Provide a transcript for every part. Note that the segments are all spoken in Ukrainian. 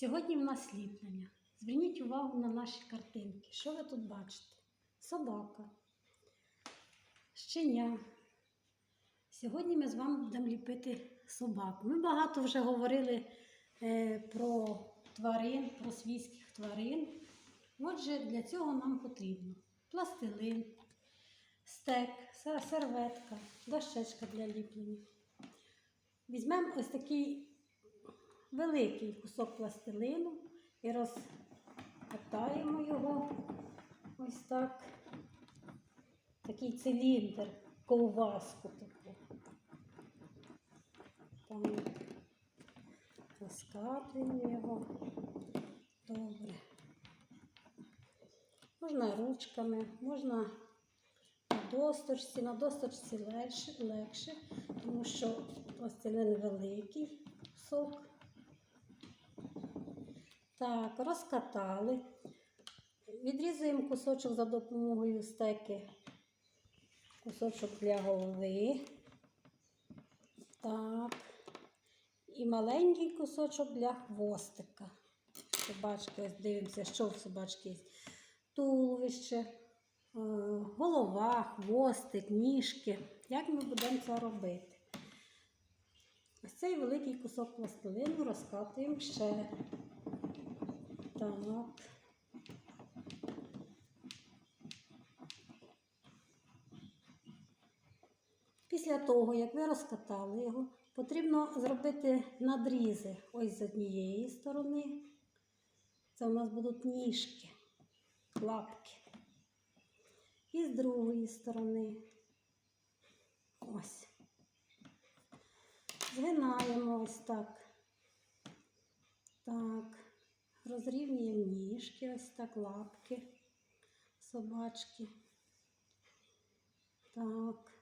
Сьогодні в нас ліплення. Зверніть увагу на наші картинки. Що ви тут бачите? Собака, щеня. Сьогодні ми з вами будемо ліпити собаку. Ми багато вже говорили е, про тварин, про свійських тварин. Отже, для цього нам потрібно пластилин, стек, серветка, дощечка для ліплення. Візьмемо ось такий великий кусок пластилину і розкатаємо його ось так. Такий циліндр, ковбаску таку. Там розкатуємо його. Добре. Можна ручками, можна на досточці. На досточці легше, легше тому що пластилин великий сок. Так, розкатали. Відрізуємо кусочок за допомогою стеки, кусочок для голови. Так. І маленький кусочок для хвостика. Собачки, дивимося, що в собачки є. Туловище, е, голова, хвостик, ніжки. Як ми будемо це робити? Ось цей великий кусок пластилину розкатуємо ще. Так. Після того, як ви розкатали його, потрібно зробити надрізи ось з однієї сторони. Це у нас будуть ніжки, лапки. І з другої сторони. Ось. Згинаємо ось так. Так. Розрівнюємо ніжки, ось так, лапки, собачки. Так.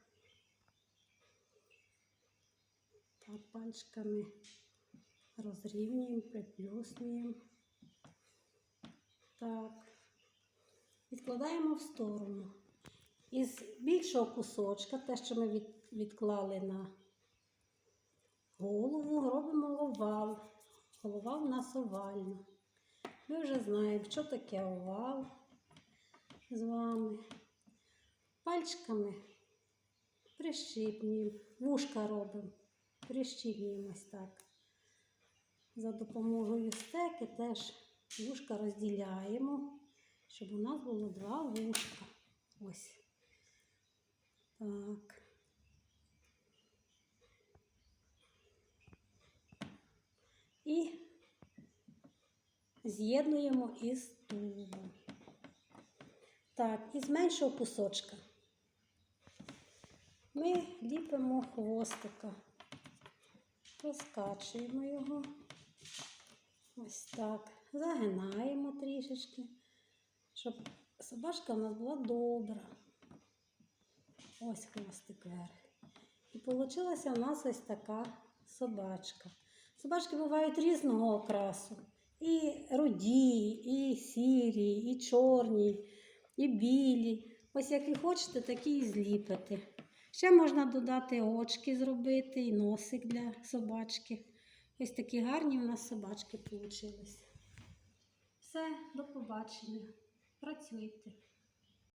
Так, пальчиками розрівнюємо, приплюснюємо. Так. Відкладаємо в сторону. Із більшого кусочка, те, що ми відклали на голову, робимо овал. Голова в нас овальна. Ми вже знаємо, що таке овал з вами. Пальчиками прищіпнюємо, вушка робимо, прищіпнюємо ось так. За допомогою стеки теж вушка розділяємо, щоб у нас було два вушка. Ось. Так. І з'єднуємо із тулубом. Так, із меншого кусочка ми ліпимо хвостика, розкачуємо його. Ось так. Загинаємо трішечки, щоб собачка у нас була добра. Ось хвостик вверх. І вийшла у нас ось така собачка. Собачки бувають різного окрасу. І руді, і сірі, і чорні, і білі. Ось як ви хочете, такі і зліпити. Ще можна додати очки зробити і носик для собачки. Ось такі гарні у нас собачки вийшли. Все, до побачення. Працюйте.